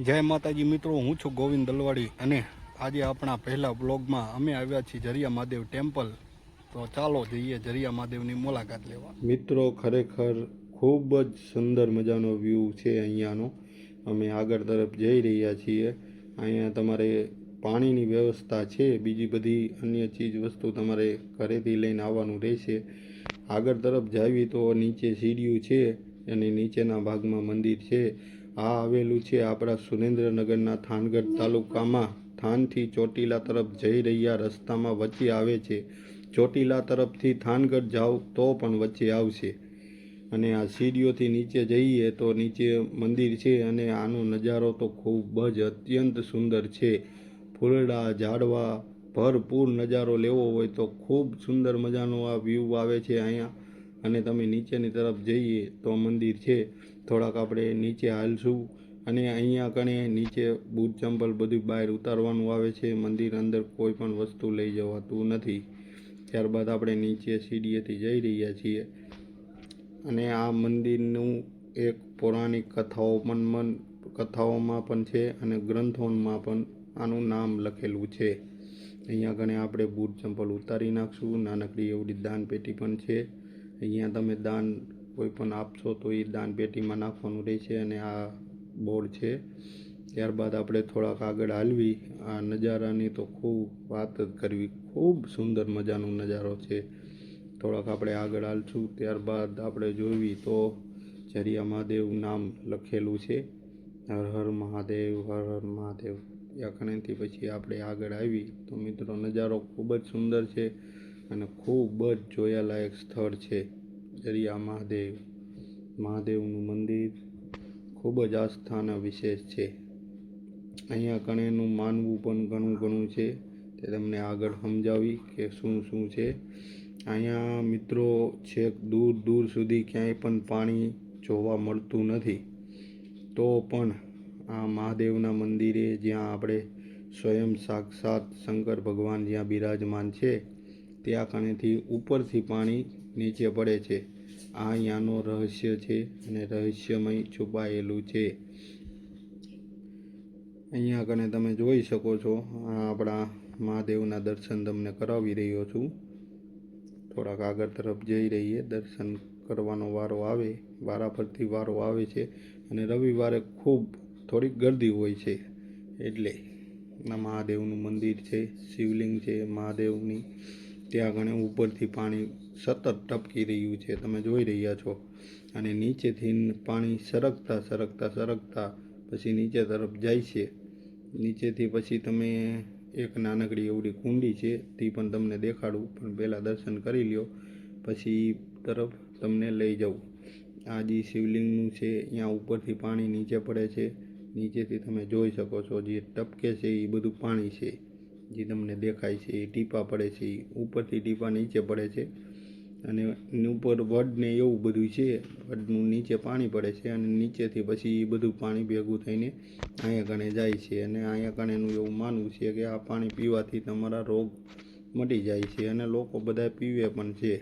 જય માતાજી મિત્રો, હું છું ગોવિંદ દલવાડી અને આજે આપણા પહેલા બ્લોગમાં અમે આવ્યા છીએ જરિયા મહાદેવ ટેમ્પલ. તો ચાલો જઈએ જરિયા મહાદેવની મુલાકાત લેવા. મિત્રો, ખરેખર ખૂબ જ સુંદર મજાનો વ્યૂ છે અહીંયાનો. અમે આગળ તરફ જઈ રહ્યા છીએ. અહીંયા તમારે પાણીની વ્યવસ્થા છે, બીજી બધી અન્ય ચીજ વસ્તુ તમારે ઘરેથી લઈને આવવાનું રહેશે. આગળ તરફ જાવી તો નીચે સીડીયું છે અને નીચેના ભાગમાં મંદિર છે. આ આવેલું છે આપણા સુરેન્દ્રનગરના થાનગઢ તાલુકામાં. થાનથી ચોટીલા તરફ જઈ રહ્યા રસ્તામાં વચ્ચે આવે છે. ચોટીલા તરફથી થાનગઢ જાઓ તો પણ વચ્ચે આવશે. અને આ સીડીઓથી નીચે જઈએ તો નીચે મંદિર છે અને આનો નજારો તો ખૂબ જ અત્યંત સુંદર છે. ફૂલડા ઝાડવા, ભરપૂર નજારો લેવો હોય તો ખૂબ સુંદર મજાનો આ વ્યૂ આવે છે અહીંયા. અને તમે નીચેની તરફ જઈએ તો મંદિર છે. થોડાક આપણે નીચે હાલશું અને અહીંયા કણે નીચે બૂટ ચંપલ બધું બહાર ઉતારવાનું આવે છે. મંદિર અંદર કોઈ પણ વસ્તુ લઈ જવાતું નથી. ત્યારબાદ આપણે નીચે સીડીએથી જઈ રહ્યા છીએ. અને આ મંદિરનું એક પૌરાણિક કથાઓ પણ મન કથાઓમાં પણ છે અને ગ્રંથોમાં પણ આનું નામ લખેલું છે. અહીંયા કણે આપણે બૂટ ચંપલ ઉતારી નાખશું. નાનકડી એવડી દાન પેટી પણ છે. અહીંયા તમે દાન કોઈ પણ આપશો તો એ દાન પેટીમાં નાખવાનું રહેશે અને આ બોર્ડ છે. ત્યારબાદ આપણે થોડાક આગળ હાલવી. આ નજારાની તો ખૂબ વાત જ કરવી. ખૂબ સુંદર મજાનો નજારો છે. થોડાક આપણે આગળ હાલશું. ત્યારબાદ આપણે જોવી તો જરિયા મહાદેવ નામ લખેલું છે. હર હર મહાદેવ, હર હર મહાદેવ. યાખણેથી પછી આપણે આગળ આવી. તો મિત્રો, નજારો ખૂબ જ સુંદર છે અને ખૂબ જ જોયાલાયક સ્થળ છે. જરિયા મહાદેવ મહાદેવનું મંદિર ખૂબ જ આસ્થાના વિશેષ છે. અહીંયા કણેનું માનવું પણ ઘણું ઘણું છે તે તમને આગળ સમજાવી કે શું શું છે. અહીંયા મિત્રો છેક દૂર દૂર સુધી ક્યાંય પણ પાણી જોવા મળતું નથી. તો પણ આ મહાદેવના મંદિરે જ્યાં આપણે સ્વયં સાક્ષાત શંકર ભગવાન જ્યાં બિરાજમાન છે, ત્યાં કણેથી ઉપરથી પાણી નીચે પડે છે. આ અહીંયાનો રહસ્ય છે અને રહસ્યમય છુપાયેલું છે. અહીંયા કને તમે જોઈ શકો છો આપણા મહાદેવના દર્શન તમને કરાવી રહ્યો છું. થોડાક આગળ તરફ જઈ રહીએ, દર્શન કરવાનો વારો આવે વારા ફરતી વારો આવે છે અને રવિવારે ખૂબ થોડીક ગરદી હોય છે. એટલે મહાદેવનું મંદિર છે, શિવલિંગ છે, મહાદેવની. ત્યાં ઘણે ઉપરથી પાણી સતત ટપકી રહ્યું છે. તમે જોઈ રહ્યા છો. અને નીચેથી પાણી સરકતા સરકતા સરકતા પછી નીચે તરફ જાય છે. નીચેથી પછી તમે એક નાનકડી એવડી કુંડી છે, તે પણ તમને દેખાડું. પણ પહેલાં દર્શન કરી લ્યો, પછી તરફ તમને લઈ જાઉં. આ જે શિવલિંગનું છે અહીંયા ઉપરથી પાણી નીચે પડે છે. નીચેથી તમે જોઈ શકો છો જે ટપકે છે, એ બધું પાણી છે. જે તમને દેખાય છે એ ટીપા પડે છે ઉપરથી ટીપા નીચે પડે છે અને ઉપર વડને એવું બધું છે, વડનું નીચે પાણી પડે છે અને નીચેથી પછી એ બધું પાણી ભેગું થઈને અહીંયા કણે જાય છે અને અહીંયા કણેનું એવું માનવું છે કે આ પાણી પીવાથી તમારા રોગ મટી જાય છે અને લોકો બધા પીવે પણ છે.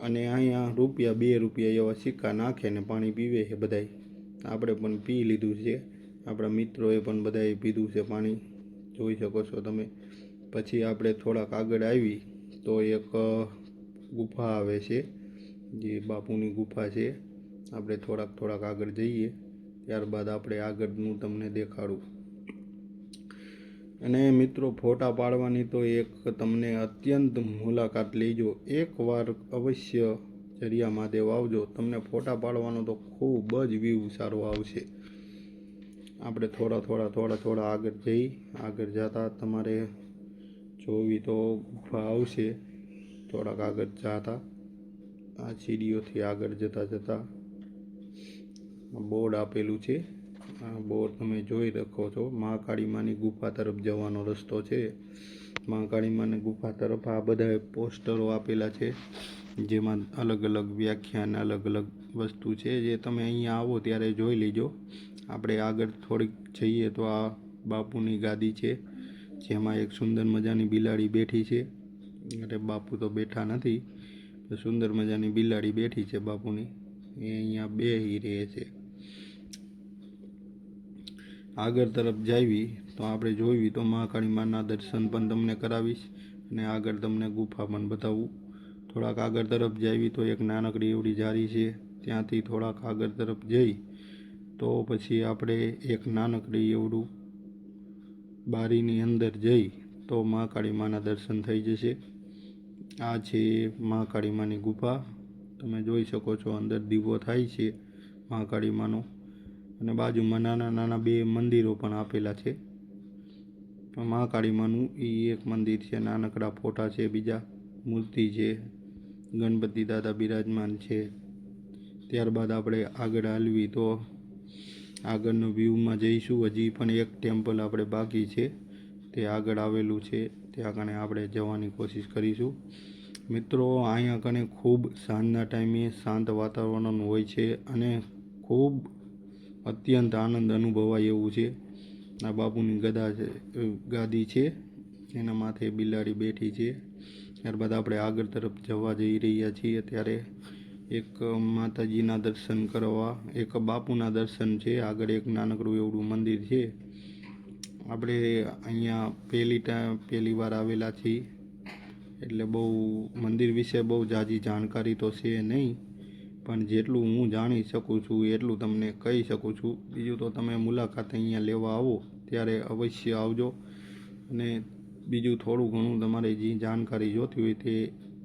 અને અહીંયા રૂપિયા બે રૂપિયા એવા સિક્કા નાખે ને પાણી પીવે છે બધાય. આપણે પણ પી લીધું છે. આપણા મિત્રોએ પણ બધાએ પીધું છે પાણી. જોઈ શકો છો તમે. પછી આપણે થોડાક આગળ આવી, તો એક ગુફા આવે છે, જે બાપુની ગુફા છે. આપણે થોડાક થોડાક આગળ જઈએ, ત્યારબાદ આપણે આગળનું તમને દેખાડું. અને મિત્રો, ફોટા પાડવાની તો એક તમને અત્યંત મુલાકાત લેજો. એકવાર અવશ્ય જરિયા મહાદેવ આવજો. તમને ફોટા પાડવાનો તો ખૂબ જ વ્યૂ સારો આવશે. આપણે થોડા થોડા થોડા થોડા આગળ જઈ, આગળ જતા તમારે જોવી તો ગુફા આવશે. થોડાક આગળ જતા, આ સીડીઓથી આગળ જતાં જતાં બોર્ડ આપેલું છે. આ બોર્ડ તમે જોઈ શકો છો. મહાકાળી માની ગુફા તરફ જવાનો રસ્તો છે. મહાકાળી માની ગુફા તરફ આ બધા પોસ્ટરો આપેલા છે. જેમાં અલગ અલગ વ્યાખ્યાન, અલગ અલગ વસ્તુ છે જે તમે અહીંયા આવો ત્યારે જોઈ લેજો. આપણે આગળ થોડીક જઈએ તો આ બાપુની ગાદી છે, જેમાં એક સુંદર મજાની બિલાડી બેઠી છે. અરે બાપુ તો બેઠા નથી સુંદર મજાની બિલાડી બેઠી છે બાપુની. એ અહીંયા બેહી રહે છે. આગળ તરફ જાવી તો આપણે જોઈવી તો મહાકાળી માના દર્શન પણ તમને કરાવીશ અને આગળ તમને ગુફા પણ બતાવું. થોડાક આગળ તરફ જાવી તો એક નાનકડી એવડી જારી છે, ત્યાંથી થોડાક આગળ તરફ જઈ તો પછી આપણે એક નાનકડી એવડું બારીની અંદર જઈ તો મહાકાળી માના દર્શન થઈ જશે. આ છે મહાકાળી માની ગુફા. તમે જોઈ શકો છો અંદર દીવો થાય છે મહાકાળી માનો. અને બાજુમાં નાના નાના બે મંદિરો પણ આપેલા છે. મહાકાળી માનું એ એક મંદિર છે, નાનકડા ફોટા છે, બીજા મૂર્તિ છે. ગણપતિ દાદા બિરાજમાન છે. ત્યારબાદ આપણે આગળ હાલવી તો આગળનો વ્યૂમાં જઈશું. હજી પણ એક ટેમ્પલ આપણે બાકી છે. તે આગળ આવેલું છે. ત્યાં કણે આપણે જવાની કોશિશ કરીશું. મિત્રો, અહીંયા કણે ખૂબ સાંજના ટાઈમે શાંત વાતાવરણ હોય છે અને ખૂબ અત્યંત આનંદ અનુભવાય એવું છે. આ બાપુની ગદા છે ગાદી છે. એના માથે બિલાડી બેઠી છે. ત્યારબાદ આપણે આગળ તરફ જવા જઈ રહ્યા છીએ ત્યારે એક માતાજીના દર્શન કરવા, એક બાપુના દર્શન છે. આગળ એક નાનકડું એવડું મંદિર છે. આપણે અહીંયા પહેલી ટાઈમ પહેલી વાર આવેલા છીએ. એટલે બહુ, મંદિર વિશે બહુ જાજી જાણકારી તો છે નહીં. પણ જેટલું હું જાણી શકું છું, એટલું તમને કહી શકું છું. બીજું તો તમે મુલાકાત અહીંયા લેવા આવો, ત્યારે અવશ્ય આવજો. અને બીજું થોડું ઘણું તમારે જે જાણકારી જોતી હોય તે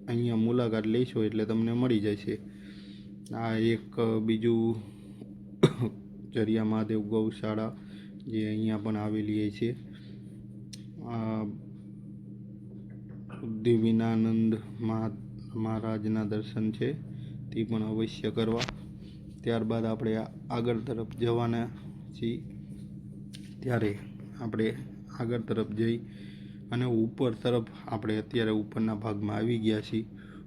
અહીંયા મુલાકાત લેશો એટલે તમને મળી જશે. આ એક બીજું જરિયા મહાદેવ ગૌશાળા જે અહીંયા પણ આવેલી છે. આ મહારાજના દર્શન છે તે પણ અવશ્ય કરવા. ત્યારબાદ આપણે આગળ તરફ જવાના છીએ. ત્યારે આપણે આગળ તરફ જઈ અને ઉપર તરફ આપણે અત્યારે ઉપરના ભાગમાં આવી ગયા છીએ.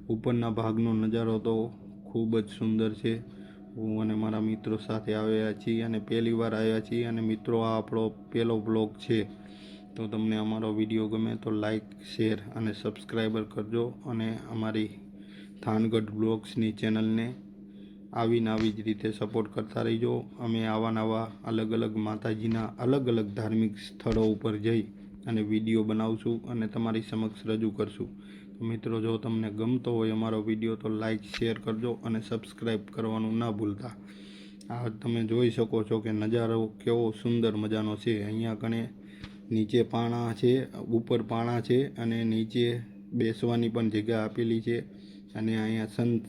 ઉપરના ભાગનો નજારો તો ખૂબ જ સુંદર છે. હું અને મારા મિત્રો સાથે આવ્યા છીએ અને પહેલી વાર આવ્યા છીએ અને મિત્રો, આ આપણો પહેલો બ્લોગ છે. તો તમને અમારો વીડિયો ગમે તો લાઈક શેર અને સબસ્ક્રાઈબર કરજો અને અમારી થાનગઢ બ્લોગ્સની ચેનલને આવીને આવી જ રીતે સપોર્ટ કરતા રહીજો. અમે આવા નવા અલગ અલગ માતાજીના અલગ અલગ ધાર્મિક સ્થળો ઉપર જઈ અને વીડિયો બનાવશું અને તમારી સમક્ષ રજૂ કરશું. તો મિત્રો, જો તમને ગમતો હોય અમારો વીડિયો, તો લાઈક શેર કરજો અને સબસ્ક્રાઈબ કરવાનું ના ભૂલતા. આ તમે જોઈ શકો છો કે નજારો કેવો સુંદર મજાનો છે. અહીંયા કણે નીચે પાણા છે, ઉપર પાણા છે અને નીચે બેસવાની પણ જગ્યા આપેલી છે. અને અહીંયા સન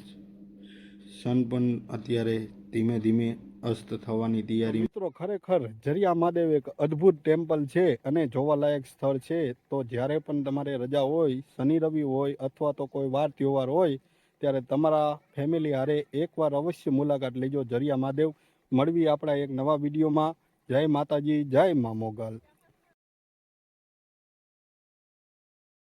સન પણ અત્યારે ધીમે ધીમે અસ્ત થવાની તૈયારી. મિત્રો, ખરેખર જરિયા મહાદેવ એક અદ્ભુત ટેમ્પલ છે અને જોવાલાયક સ્થળ છે. તો જ્યારે પણ તમારે રજા હોય, શનિ, રવિ હોય અથવા તો કોઈ વાર તહેવાર હોય, ત્યારે તમારા ફેમિલી હારે એકવાર અવશ્ય મુલાકાત લેજો જરિયા મહાદેવ. મળવી આપણા એક નવા વિડીયોમાં. જય માતાજી, જય મા મોગલ.